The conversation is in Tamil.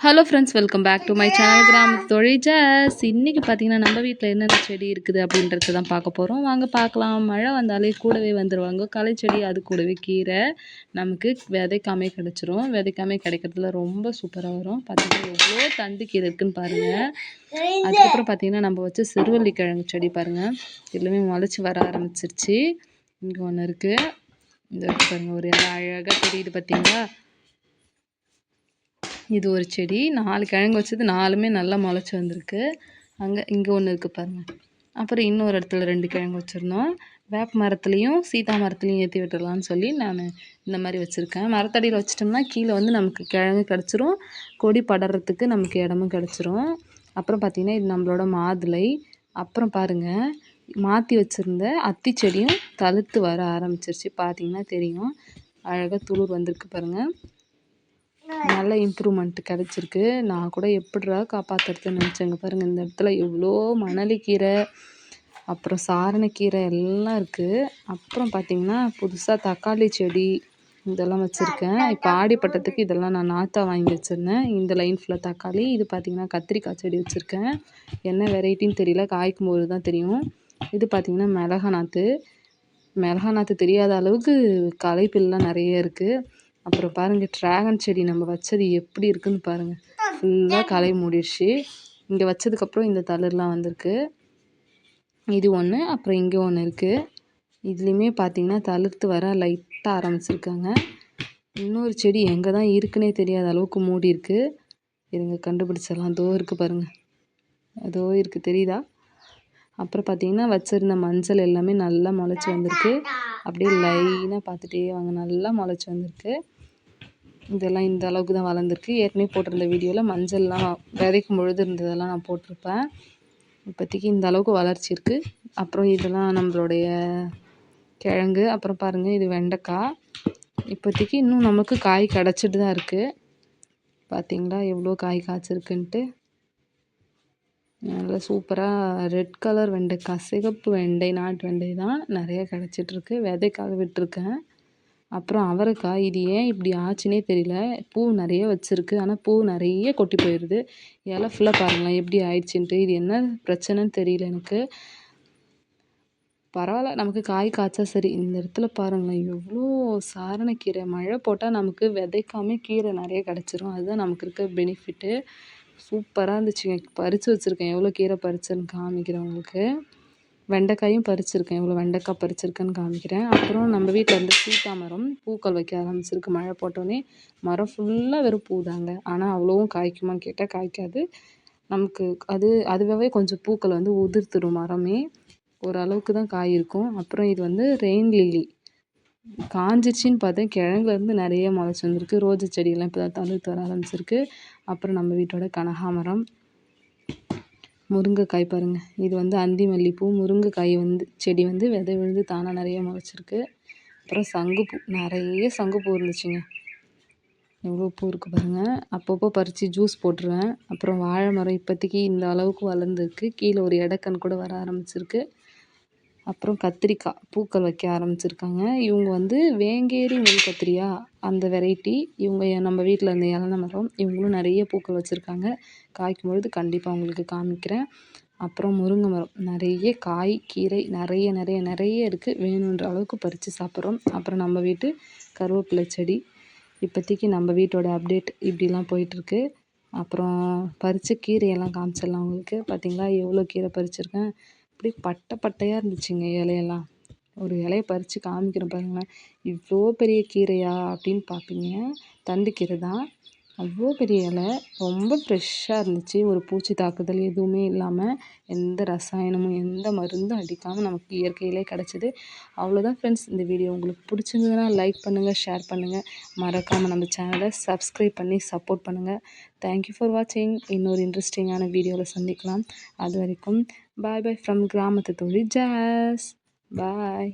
Hello friends welcome back to my channel கிராமத்து தொழில் ஜாஸ் இன்றைக்கி பார்த்தீங்கன்னா நம்ம வீட்டில் என்னென்ன செடி இருக்குது அப்படின்றத தான் பார்க்க போகிறோம் வாங்க பார்க்கலாம். மழை வந்தாலே கூடவே வந்துடுவாங்க களை செடி அது கூடவே கீரை. நமக்கு விதைக்காமே கிடச்சிரும். விதைக்காமே கிடைக்கிறதுல ரொம்ப சூப்பராக வரும். பார்த்தீங்கன்னா எவ்வளோ தண்டு கீரை இருக்குதுன்னு பாருங்கள் அதுக்கப்புறம் பார்த்தீங்கன்னா நம்ம வச்சு சிறுவள்ளி கிழங்கு செடி பாருங்கள் எல்லாமே முளைச்சி வர ஆரம்பிச்சிருச்சு. இங்கே ஒன்று இருக்குது இந்த பாருங்கள் ஒரு அழகாக தெரியுது பார்த்தீங்களா இது ஒரு செடி. நாலு கிழங்கு வச்சது நாலுமே நல்லா முளைச்சி வந்திருக்கு. அங்கே இங்கே ஒன்று இருக்குது பாருங்கள் அப்புறம் இன்னொரு இடத்துல ரெண்டு கிழங்கு வச்சுருந்தோம். வேப்ப மரத்துலேயும் சீதா மரத்துலேயும் ஏற்றி விட்டுடலான்னு சொல்லி நான் இந்த மாதிரி வச்சுருக்கேன். மரத்தடியில் வச்சிட்டோம்னா கீழே வந்து நமக்கு கிழங்கு கிடச்சிரும். கொடி படறதுக்கு நமக்கு இடமும் கிடச்சிரும். அப்புறம் பார்த்திங்கன்னா இது நம்மளோட மாதுளை. அப்புறம் பாருங்கள் மாற்றி வச்சுருந்த அத்தி செடியும் தழுத்து வர ஆரம்பிச்சிருச்சு. பார்த்திங்கன்னா தெரியும். அழகாக துளிர் வந்திருக்கு பாருங்கள் நல்ல இம்ப்ரூவ்மெண்ட் கிடச்சிருக்கு. நான் கூட எப்படிரா காப்பாற்றுறதுன்னு நினச்சேங்க. பாருங்கள் இந்த இடத்துல எவ்வளோ மணலிக்கீரை அப்புறம் சாரணக்கீரை எல்லாம் இருக்குது அப்புறம் பார்த்திங்கன்னா புதுசாக தக்காளி செடி இதெல்லாம் வச்சுருக்கேன். இப்போ ஆடிப்பட்டத்துக்கு இதெல்லாம் நான் நாற்றா வாங்கி வச்சுருந்தேன். இந்த லைன் ஃபுல்லாக தக்காளி இது பார்த்திங்கன்னா கத்திரிக்காய் செடி வச்சுருக்கேன். என்ன வெரைட்டின்னு தெரியல காய்க்கும் போது தான் தெரியும். இது பார்த்திங்கன்னா மிளகா நாற்று மிளகா நாற்று தெரியாத அளவுக்கு களைப்பில்லாம் நிறைய இருக்குது அப்புறம் பாருங்கள் ட்ராகன் செடி நம்ம வச்சது எப்படி இருக்குன்னு பாருங்கள் ஃபுல்லாக களை மூடிடுச்சு இங்கே வச்சதுக்கப்புறம் இந்த தளர்லாம் வந்திருக்கு. இது ஒன்று அப்புறம் இங்கே ஒன்று இருக்குது இதுலேயுமே பார்த்தீங்கன்னா தளிர்த்து வர லைட்டாக ஆரம்பிச்சிருக்காங்க. இன்னொரு செடி எங்கே தான் இருக்குன்னே தெரியாத அளவுக்கு மூடி இருக்குது இதுங்க கண்டுபிடிச்சிடலாம். தோ இருக்குது பாருங்கள் அதோ இருக்குது தெரியுதா? அப்புறம் பார்த்தீங்கன்னா வச்சுருந்த மஞ்சள் எல்லாமே நல்லா முளைச்சி வந்திருக்கு. அப்படியே லைனாக பார்த்துட்டே வாங்க. நல்லா முளைச்சி வந்திருக்கு. இதெல்லாம் இந்த அளவுக்கு தான் வளர்ந்துருக்கு. ஏற்கனவே போட்டிருந்த வீடியோவில் மஞ்சள்லாம் விதைக்கும் பொழுது இருந்ததெல்லாம் நான் போட்டிருப்பேன். இப்போதைக்கு இந்த அளவுக்கு வளர்ச்சி இருக்குது அப்புறம் இதெல்லாம் நம்மளுடைய கிழங்கு அப்புறம் பாருங்கள் இது வெண்டைக்காய். இப்போதைக்கு இன்னும் நமக்கு காய் கிடச்சிட்டு தான் இருக்குது பார்த்தீங்களா எவ்வளோ காய் காய்ச்சிருக்குன்ட்டு. நல்லா சூப்பராக ரெட் கலர் வெண்டைக்காய் சிகப்பு வெண்டை நாட்டு வெண்டை தான் நிறைய கிடச்சிட்ருக்கு விதைக்காக விட்டுருக்கேன். அப்புறம் அவரைக்காய் இது ஏன் இப்படி ஆச்சுன்னே தெரியல. பூ நிறைய வச்சுருக்கு. ஆனால் பூ நிறைய கொட்டி போயிடுது இலை ஃபுல்லாக பாருங்களேன் எப்படி ஆயிடுச்சுன்ட்டு. இது என்ன பிரச்சனைன்னு தெரியல எனக்கு. பரவாயில்ல நமக்கு காய் காய்ச்சா சரி. இந்த இடத்துல பாருங்களேன் எவ்வளோ சாரணக்கீரை மழை போட்டால் நமக்கு விதைக்காம கீரை நிறைய கிடச்சிரும். அதுதான் நமக்கு இருக்க பெனிஃபிட்டு சூப்பராக இருந்துச்சுங்க. பறித்து வச்சுருக்கேன். எவ்வளோ கீரை பறிச்சேன்னு காமிக்கிறேன் உங்களுக்கு. வெண்டைக்காயும் பறிச்சிருக்கேன். இவ்வளோ வெண்டைக்காய் பறிச்சிருக்கேன்னு காமிக்கிறேன். அப்புறம் நம்ம வீட்டில் இருந்து சீத்தா மரம் பூக்கள் வைக்க ஆரம்பிச்சிருக்கு. மழை போட்டோன்னே மரம் ஃபுல்லாக வெறும் பூ தாங்க ஆனால் அவ்வளோவும் காய்க்குமான்னு கேட்டால் காய்க்காது. நமக்கு அது அதுவாகவே கொஞ்சம் பூக்கள் வந்து உதிர்த்துடும் மரமே. ஓரளவுக்கு தான் காய் இருக்கும் அப்புறம் இது வந்து ரெயின் லில்லி. காஞ்சிச்சின்னு பார்த்தா கிழங்குலேருந்து நிறைய முளைச்சி வந்திருக்கு. ரோஜா செடியெல்லாம் இப்போ தான் தழுத்து வர ஆரம்பிச்சிருக்கு. அப்புறம் நம்ம வீட்டோட கனகாமரம். முருங்கைக்காய் பாருங்கள் இது வந்து அந்தி மல்லிப்பூ முருங்கைக்காய் வந்து செடி வந்து விதை விழுந்து தானாக நிறைய முளைச்சிருக்கு. அப்புறம் சங்குப்பூ நிறைய சங்குப்பூ இருந்துச்சுங்க. எவ்வளோ பூ இருக்குது பாருங்கள் அப்பப்போ பறித்து ஜூஸ் போட்டுருவேன். அப்புறம் வாழை மரம் இப்போதைக்கு இந்த அளவுக்கு வளர்ந்துருக்கு. கீழே ஒரு இடக்கண் கூட வர ஆரம்பிச்சிருக்கு. அப்புறம் கத்திரிக்காய் பூக்கள் வைக்க ஆரம்பிச்சிருக்காங்க. இவங்க வந்து வேங்கேரி முள் கத்திரியா அந்த வெரைட்டி இவங்க நம்ம வீட்டில் இருந்த இலந்த மரம் இவங்களும் நிறைய பூக்கள் வச்சுருக்காங்க. காய்க்கும் பொழுது கண்டிப்பாக உங்களுக்கு காமிக்கிறேன். அப்புறம் முருங்கை மரம் நிறைய காய் கீரை நிறைய நிறைய நிறைய இருக்குது வேணுன்ற அளவுக்கு பறித்து சாப்பிட்றோம். அப்புறம் நம்ம வீட்டு கருவேப்பிலை செடி இப்போதைக்கு நம்ம வீட்டோட அப்டேட் இப்படிலாம் போயிட்டுருக்கு. அப்புறம் பறித்த கீரையெல்லாம் காமிச்சிடலாம் உங்களுக்கு. பார்த்திங்களா? எவ்வளோ கீரை பறிச்சிருக்கேன்? அப்படியே பட்டை பட்டையாக இருந்துச்சுங்க இலையெல்லாம். ஒரு இலைய பறித்து காமிக்கிறேன் பாருங்களேன். இவ்வளோ பெரிய கீரையா அப்படின்னு பார்ப்பீங்க தண்டு கீரை தான். அவ்வளோ பெரிய இலை. ரொம்ப ஃப்ரெஷ்ஷாக இருந்துச்சு. ஒரு பூச்சி தாக்குதல் எதுவுமே இல்லாமல் எந்த ரசாயனமும் எந்த மருந்தும் அடிக்காமல் நமக்கு இயற்கையிலே கிடச்சிது. அவ்வளோதான் ஃப்ரெண்ட்ஸ் இந்த வீடியோ உங்களுக்கு பிடிச்சிருந்ததுன்னா லைக் பண்ணுங்கள் ஷேர் பண்ணுங்கள் மறக்காமல் நம்ம சேனலை சப்ஸ்கிரைப் பண்ணி சப்போர்ட் பண்ணுங்கள் தேங்க்யூ ஃபார் வாட்சிங் இன்னொரு இன்ட்ரெஸ்டிங்கான வீடியோவில் சந்திக்கலாம். அது வரைக்கும் பாய் பாய் ஃப்ரம் கிராமத்து தொழில் ஜாஸ் பாய்